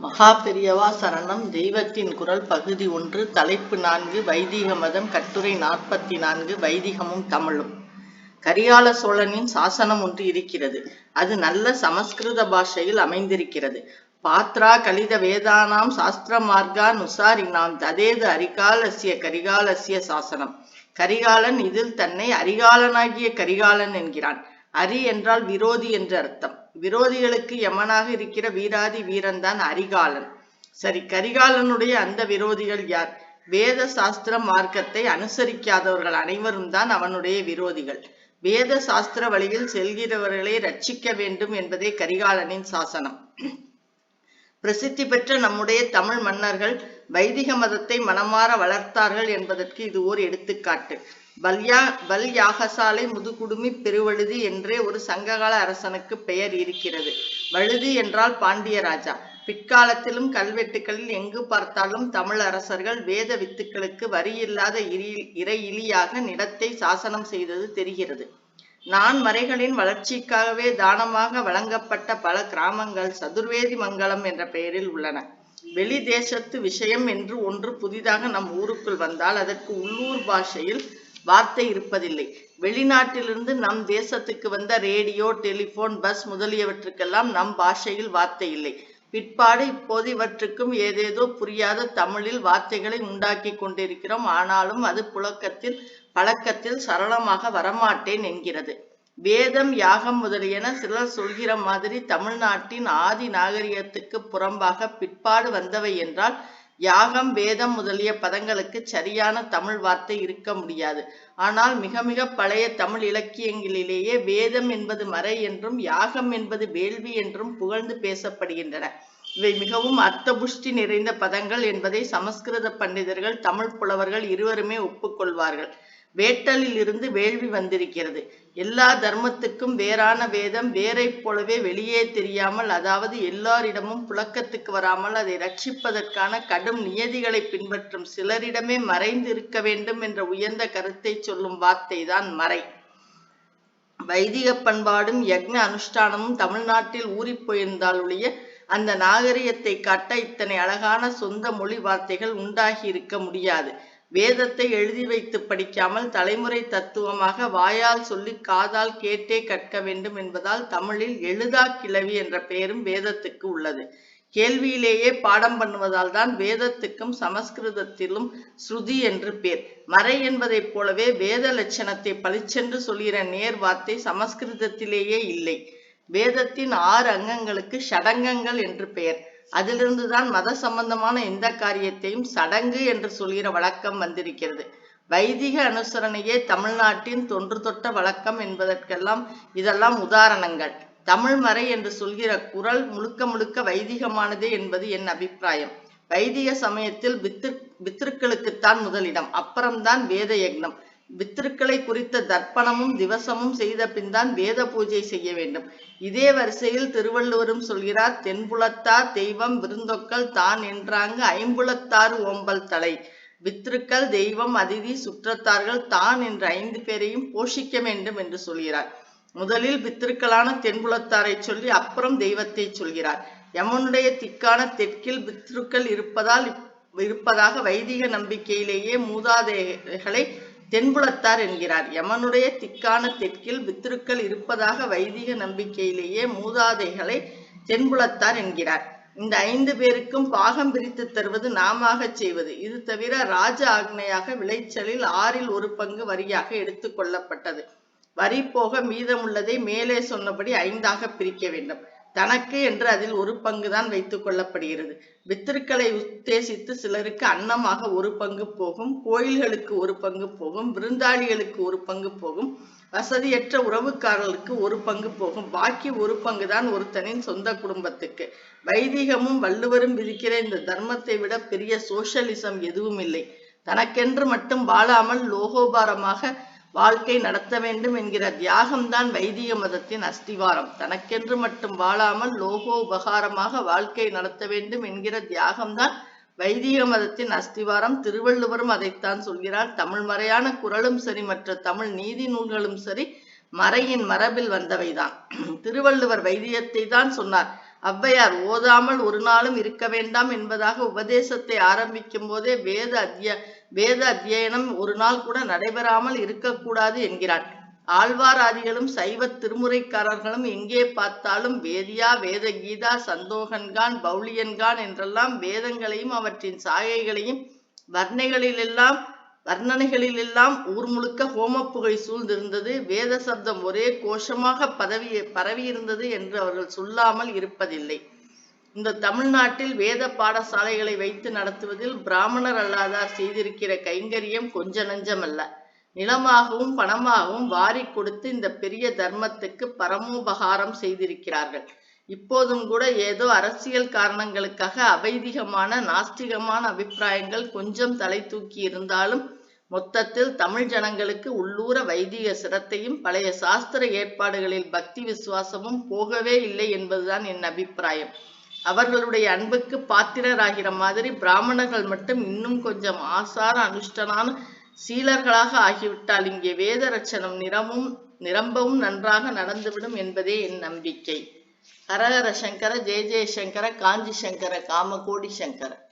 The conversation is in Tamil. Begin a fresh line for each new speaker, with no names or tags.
மகா பெரியவா சரணம். தெய்வத்தின் குரல் பகுதி ஒன்று. தலைப்பு நான்கு. வைதிக மதம். கட்டுரை நாற்பத்தி நான்கு. வைதிகமும் தமிழும். கரிகால சோழனின் சாசனம் ஒன்று இருக்கிறது. அது நல்ல சமஸ்கிருத பாஷையில் அமைந்திருக்கிறது. பாத்ரா கலித வேதானாம் சாஸ்திர மார்கா நுசாரினாம். ததேது அரிகாலசிய கரிகாலசிய சாசனம். கரிகாலன் இதில் தன்னை அரிகாலனாகிய கரிகாலன் என்கிறான். அரி என்றால் விரோதி என்று அர்த்தம். விரோதிகளுக்கு யமனாக இருக்கிற வீராதி வீரன்தான் அரிகாலன். சரி கரிகாலனுடைய அந்த விரோதிகள் யார்? வேத சாஸ்திர மார்க்கத்தை அனுசரிக்காதவர்கள் அனைவரும் தான் அவனுடைய விரோதிகள். வேத சாஸ்திர வழியில் செல்கிறவர்களை ரட்சிக்க வேண்டும் என்பதே கரிகாலனின் சாசனம். பிரசித்தி பெற்ற நம்முடைய தமிழ் மன்னர்கள் வைதிக மதத்தை மனமாற வளர்த்தார்கள் என்பதற்கு இது ஓர் எடுத்துக்காட்டு. வல்யா பல் யாகசாலை முதுகுடுமி பெருவழுதி என்றே ஒரு சங்ககால அரசனுக்கு பெயர் இருக்கிறது. வழுதி என்றால் பாண்டிய ராஜா. பிற்காலத்திலும் கல்வெட்டுகளில் எங்கு பார்த்தாலும் தமிழ் அரசர்கள் வேத வித்துக்களுக்கு வரியில்லாத இறையிலியாக நிலத்தை சாசனம் செய்தது தெரிகிறது. நான் மறைகளின் வளர்ச்சிக்காகவே தானமாக வழங்கப்பட்ட பல கிராமங்கள் சதுர்வேதி மங்கலம் என்ற பெயரில் உள்ளன. வெளி தேசத்து விஷயம் என்று ஒன்று புதிதாக நம் ஊருக்குள் வந்தால் அதற்கு உள்ளூர் பாஷையில் வார்த்தை இருப்பதில்லை. வெளிநாட்டிலிருந்து நம் தேசத்துக்கு வந்த ரேடியோ டெலிபோன் பஸ் முதலியவற்றுக்கெல்லாம் நம் பாஷையில் வார்த்தை இல்லை. பிற்பாடு இப்போது இவற்றுக்கும் ஏதேதோ புரியாத தமிழில் வார்த்தைகளை உண்டாக்கி கொண்டிருக்கிறோம். ஆனாலும் அது புழக்கத்தில் பழக்கத்தில் சரளமாக வரமாட்டேன் என்கிறது. வேதம் யாகம் முதலியன சிலர் சொல்கிற மாதிரி தமிழ்நாட்டின் ஆதி நாகரிகத்துக்கு புறம்பாக பிற்பாடு வந்தவை என்றால் யாகம் வேதம் முதலிய பதங்களுக்கு சரியான தமிழ் வார்த்தை இருக்க முடியாது. ஆனால் மிக மிக பழைய தமிழ் இலக்கியங்களிலேயே வேதம் என்பது மறை என்றும் யாகம் என்பது வேள்வி என்றும் புகழ்ந்து பேசப்படுகின்றன. இவை மிகவும் அர்த்தபுஷ்டி நிறைந்த பதங்கள் என்பதை சமஸ்கிருத பண்டிதர்கள் தமிழ் புலவர்கள் இருவருமே ஒப்புக்கொள்வார்கள். வேட்டலில் இருந்து வேள்வி வந்திருக்கிறது. எல்லா தர்மத்துக்கும் வேறான வேதம் வேரை போலவே வெளியே தெரியாமல் அதாவது எல்லாரிடமும் புழக்கத்துக்கு வராமல் அதை ரட்சிப்பதற்கான கடும் நியதிகளை பின்பற்றும் சிலரிடமே மறைந்து இருக்க வேண்டும் என்ற உயர்ந்த கருத்தை சொல்லும் வார்த்தை தான் மறை. வைதிக பண்பாடும் யக்ஞ அனுஷ்டானமும் தமிழ்நாட்டில் ஊறிப் போயிருந்தால் ஒழிய அந்த நாகரிகத்தை காட்ட இத்தனை அழகான சொந்த மொழி வார்த்தைகள் உண்டாகி இருக்க முடியாது. வேதத்தை எழுதி வைத்து படிக்காமல் தலைமுறை தத்துவமாக வாயால் சொல்லி காதால் கேட்டே கற்க வேண்டும் என்பதால் தமிழில் எழுதா கிளவி என்ற பெயரும் வேதத்துக்கு உள்ளது. கேள்வியிலேயே பாடம் பண்ணுவதால் தான் வேதத்துக்கும் சமஸ்கிருதத்திலும் ஸ்ருதி என்று பேர். மறை என்பதைப் போலவே வேத லட்சணத்தை பளிச்சென்று சொல்கிற நேர் வார்த்தை சமஸ்கிருதத்திலேயே இல்லை. வேதத்தின் ஆறு அங்கங்களுக்கு ஷடங்கங்கள் என்று பெயர். அதிலிருந்துதான் மத சம்பந்தமான எந்த காரியத்தையும் சடங்கு என்று சொல்கிற வழக்கம் வந்திருக்கிறது. வைதிக அனுசரணையே தமிழ்நாட்டின் தொன்று தொட்ட வழக்கம் என்பதற்கெல்லாம் இதெல்லாம் உதாரணங்கள். தமிழ் மறை என்று சொல்கிற குரல் முழுக்க முழுக்க வைதிகமானதே என்பது என் அபிப்பிராயம். வைதிக சமயத்தில் பித்திரு பித்திருக்களுக்குத்தான் முதலிடம். அப்புறம்தான் வேத யக்னம் பித்திருக்களை குறித்த தர்ப்பணமும் திவசமும் செய்த பின் தான் வேத பூஜை செய்ய வேண்டும். இதே வரிசையில் திருவள்ளுவரும் சொல்கிறார் தென்புலத்தார் தெய்வம் விருந்தொக்கல் தான் என்றாங்க ஐம்புலத்தாறு ஓம்பல் தலை. பித்திருக்கள் தெய்வம் அதிதி சுற்றத்தார்கள் தான் என்ற ஐந்து பேரையும் போஷிக்க வேண்டும் என்று சொல்கிறார். முதலில் பித்திருக்களான தென்புலத்தாரை சொல்லி அப்புறம் தெய்வத்தை சொல்கிறார். யமனுடைய திக்கான தெற்கில் பித்ருக்கள் இருப்பதால் இருப்பதாக வைதிக நம்பிக்கையிலேயே மூதாதைகளை தென்புலத்தார் என்கிறார். யமனுடைய திக்கான தெற்கில் பித்ருக்கள் இருப்பதாக வைதிக நம்பிக்கையிலேயே மூதாதைகளை தென்புலத்தார் என்கிறார். இந்த ஐந்து பேருக்கும் பாகம் பிரித்து தருவது நாமாக செய்வது. இது தவிர ராஜ ஆக்னையாக விளைச்சலில் ஆறில் ஒரு பங்கு வரியாக எடுத்துக் கொள்ளப்பட்டது. வரி போக மீதமுள்ளதை மேலே சொன்னபடி ஐந்தாக பிரிக்க வேண்டும். தனக்கு என்று அதில் ஒரு பங்கு தான் வைத்துக் கொள்ளப்படுகிறது. பித்திருக்களை உத்தேசித்து சிலருக்கு அன்னமாக ஒரு பங்கு போகும் கோயில்களுக்கு ஒரு பங்கு போகும் விருந்தாளிகளுக்கு ஒரு பங்கு போகும் வசதியற்ற உறவுக்காரர்களுக்கு ஒரு பங்கு போகும். பாக்கி ஒரு பங்கு தான் ஒருத்தனின் சொந்த குடும்பத்துக்கு. வைதிகமும் வள்ளுவரும் விதிக்கிற இந்த தர்மத்தை விட பெரிய சோசியலிசம் எதுவும் இல்லை. தனக்கென்று மட்டும் வாழாமல் லோகோபாரமாக வாழ்க்கை நடத்த வேண்டும் என்கிற தியாகம்தான் வைதிக மதத்தின் அஸ்திவாரம். தனக்கென்று மட்டும் வாழாமல் லோகோ உபகாரமாக வாழ்க்கை நடத்த வேண்டும் என்கிற தியாகம்தான் வைதிக மதத்தின் அஸ்திவாரம். திருவள்ளுவரும் அதைத்தான் சொல்கிறார். தமிழ் மறையான குரலும் சரி மற்ற தமிழ் நீதி நூல்களும் சரி மறையின் மரபில் வந்தவைதான். திருவள்ளுவர் வைத்தியத்தை தான் சொன்னார். ஔவையார் ஓதாமல் ஒரு நாளும் இருக்க வேண்டாம் என்பதாக உபதேசத்தை ஆரம்பிக்கும் போதே வேத அத்திய வேத அத்தியனம் ஒரு நாள் கூட நடைபெறாமல் இருக்கக்கூடாது என்கிறார். ஆழ்வாராதிகளும் சைவ திருமுறைக்காரர்களும் எங்கே பார்த்தாலும் வேதியா வேத கீதா சந்தோகன்கான் பௌளியன்கான் என்றெல்லாம் வேதங்களையும் அவற்றின் சாகைகளையும் வர்ணைகளிலெல்லாம் வர்ணனைகளிலெல்லாம் ஊர் முழுக்க ஹோமப்புகை சூழ்ந்திருந்தது. வேத சப்தம் ஒரே கோஷமாக பதவி பரவியிருந்தது என்று அவர்கள் சொல்லாமல் இருப்பதில்லை. இந்த தமிழ்நாட்டில் வேத பாடசாலைகளை வைத்து நடத்துவதில் பிராமணர் அல்லாதார் செய்திருக்கிற கைங்கரியம் கொஞ்ச நஞ்சமல்ல. நிலமாகவும் பணமாகவும் வாரி கொடுத்து இந்த பெரிய தர்மத்துக்கு பரமோபகாரம் செய்திருக்கிறார்கள். இப்போதும் கூட ஏதோ அரசியல் காரணங்களுக்காக அவைதிகமான நாஸ்திகமான அபிப்பிராயங்கள் கொஞ்சம் தலை தூக்கி இருந்தாலும் மொத்தத்தில் தமிழ் ஜனங்களுக்கு உள்ளூர வைதிக சிரத்தையும் பழைய சாஸ்திர ஏற்பாடுகளில் பக்தி விசுவாசமும் போகவே இல்லை என்பதுதான் என் அபிப்பிராயம். அவர்களுடைய அன்புக்கு பாத்திரராகிற மாதிரி பிராமணர்கள் மட்டும் இன்னும் கொஞ்சம் ஆசார அனுஷ்டனான சீலர்களாக ஆகிவிட்டால் இங்கே வேத ரச்சனம் நிறமும் நிரம்பவும் நன்றாக நடந்துவிடும் என்பதே என் நம்பிக்கை. ஹரஹர சங்கர ஜெய ஜெயசங்கர காஞ்சி சங்கர காமகோடி சங்கர.